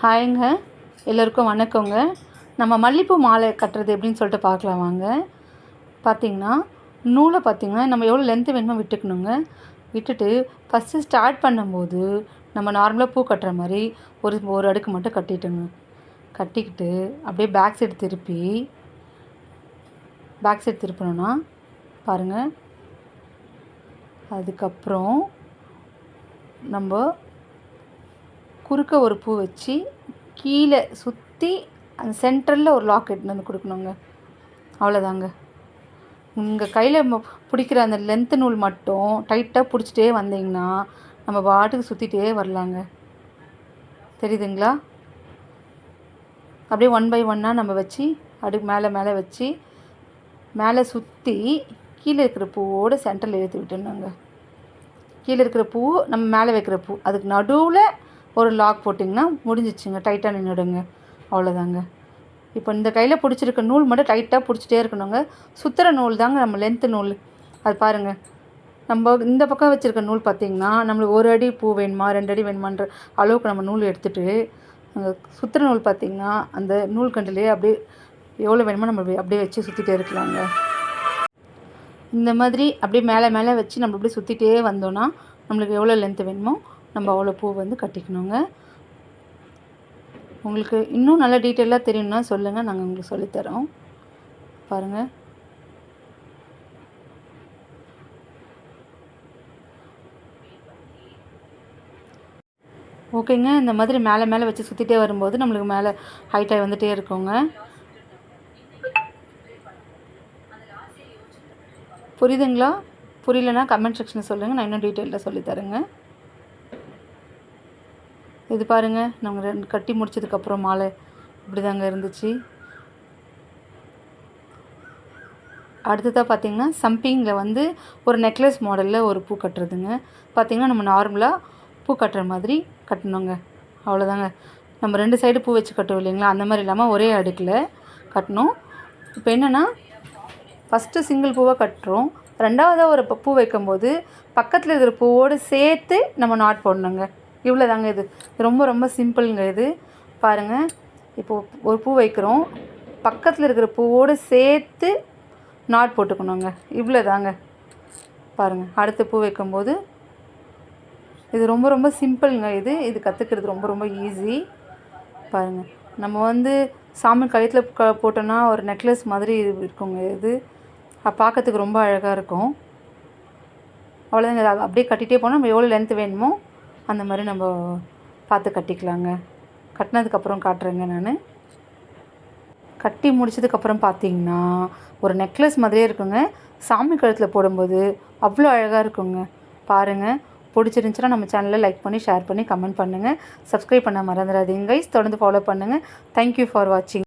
ஹாய்ங்க. எல்லோருக்கும் வணக்கங்க. நம்ம மல்லிகைப்பூ மாலை கட்டுறது எப்படின்னு சொல்லிட்டு பார்க்கலாம் வாங்க. பார்த்திங்கன்னா நூலை பார்த்திங்கன்னா நம்ம எவ்வளோ லென்த்து வேணுமோ விட்டுக்கணுங்க. விட்டுட்டு ஃபஸ்ட்டு ஸ்டார்ட் பண்ணும்போது நம்ம நார்மலாக பூ கட்டுற மாதிரி ஒரு ஒரு அடுக்கு மட்டும் கட்டிட்டுங்க. கட்டிக்கிட்டு அப்படியே பேக் சைடு திருப்பி பேக் சைடு திருப்பணும்னா பாருங்கள் அதுக்கப்புறம் நம்ம குறுக்க ஒரு பூ வச்சு கீழே சுற்றி அந்த சென்டரில் ஒரு லாக் எடுத்துன்னு வந்து கொடுக்கணுங்க. அவ்வளோதாங்க உங்கள் கையில் பிடிக்கிற அந்த லென்த்து நூல் மட்டும் டைட்டாக பிடிச்சிட்டே வந்தீங்கன்னா நம்ம பாட்டுக்கு சுற்றிட்டே வரலாங்க. தெரியுதுங்களா? அப்படியே ஒன் பை ஒன்னாக நம்ம வச்சு அடுக்கு மேலே மேலே வச்சு மேலே சுற்றி கீழே இருக்கிற பூவோடு சென்டரில் ஏற்றி விட்டுருந்தாங்க கீழே இருக்கிற பூ நம்ம மேலே வைக்கிற பூ. அதுக்கு நடுவில் ஒரு லாக் போட்டிங்கன்னா முடிஞ்சிச்சுங்க. டைட்டாக நின்றுடுங்க அவ்வளோதாங்க இப்போ இந்த கையில் பிடிச்சிருக்க நூல் மட்டும் டைட்டாக பிடிச்சிட்டே இருக்கணுங்க. சுற்றுற நூல் தாங்க நம்ம லென்த்து நூல். அது பாருங்கள் நம்ம இந்த பக்கம் வச்சுருக்க நூல் பார்த்திங்கன்னா நம்மளுக்கு ஒரு அடி பூ வேணுமா ரெண்டு அடி வேணுமான்ற அளவுக்கு நம்ம நூல் எடுத்துகிட்டு அங்கே சுற்றுற நூல் பார்த்திங்கன்னா அந்த நூல் கண்டுலேயே அப்படியே எவ்வளோ வேணுமோ நம்ம அப்படியே வச்சு சுற்றிட்டே இருக்கலாங்க. இந்த மாதிரி அப்படியே மேலே மேலே வச்சு நம்ம அப்படியே சுற்றிட்டே வந்தோன்னா நம்மளுக்கு எவ்வளோ லென்த்து வேணுமோ நம்ம அவ்வளோ பூ வந்து கட்டிக்கணுங்க. உங்களுக்கு இன்னும் நல்ல டீட்டெயிலாக தெரியணும்னா சொல்லுங்கள் நாங்கள் உங்களுக்கு சொல்லித்தரோம் பாருங்கள் ஓகேங்க இந்த மாதிரி மேலே மேலே வச்சு சுற்றிட்டே வரும்போது நம்மளுக்கு மேலே ஹைட்டாக வந்துகிட்டே இருக்குங்க. புரியுதுங்களா? புரியலன்னா கமெண்ட் செக்ஷனில் சொல்லுங்கள் நான் இன்னும் டீட்டெயிலாக சொல்லித்தரேங்க இது பாருங்கள் நாங்கள் ரெண்டு கட்டி முடிச்சதுக்கப்புறம் மாலை இப்படி தாங்க இருந்துச்சு. அடுத்ததாக பார்த்திங்கன்னா சம்பிங்கில் வந்து ஒரு நெக்லஸ் மாடலில் ஒரு பூ கட்டுறதுங்க. பார்த்திங்கன்னா நம்ம நார்மலாக பூ கட்டுற மாதிரி கட்டணுங்க. அவ்வளோதாங்க நம்ம ரெண்டு சைடு பூ வச்சு கட்டுவோம் இல்லைங்களா? அந்த மாதிரி இல்லாமல் ஒரே அடுக்கில் கட்டணும். இப்போ என்னென்னா ஃபஸ்ட்டு சிங்கிள் பூவாக கட்டுறோம். ரெண்டாவதாக ஒரு பூ வைக்கும்போது பக்கத்தில் இருக்கிற பூவோடு சேர்த்து நம்ம நாட் போடணுங்க. இவ்வளோ தாங்க இது ரொம்ப ரொம்ப சிம்பிளுங்க இது. பாருங்கள் இப்போது ஒரு பூ வைக்கிறோம். பக்கத்தில் இருக்கிற பூவோடு சேர்த்து நாட் போட்டுக்கணுங்க. இவ்வளோ தாங்க பாருங்கள் அடுத்த பூ வைக்கும்போது இது ரொம்ப ரொம்ப சிம்பிளுங்க இது. இது கற்றுக்கிறது ரொம்ப ரொம்ப ஈஸி பாருங்கள் நம்ம வந்து சாமி கழுத்தில் போட்டோன்னா ஒரு நெக்லஸ் மாதிரி இருக்குங்க இது. பார்க்கறதுக்கு ரொம்ப அழகாக இருக்கும். அவ்வளோதாங்க அப்படியே கட்டிகிட்டே போனால் நம்ம எவ்வளோ லென்த் வேணுமோ அந்த மாதிரி நம்ம பார்த்து கட்டிக்கலாங்க. கட்டினதுக்கப்புறம் காட்டுறேங்க நான். கட்டி முடிச்சதுக்கப்புறம் பார்த்தீங்கன்னா ஒரு நெக்லஸ் மாதிரியே இருக்குங்க. சாமி கழுத்தில் போடும்போது அவ்வளோ அழகாக இருக்குங்க. பாருங்கள் பிடிச்சிருந்துச்சுன்னா நம்ம சேனலில் லைக் பண்ணி ஷேர் பண்ணி கமெண்ட் பண்ணுங்கள் சப்ஸ்கிரைப் பண்ண மறந்துடாதீங்க கைஸ் தொடர்ந்து ஃபாலோ பண்ணுங்கள் தேங்க்யூ ஃபார் வாட்சிங்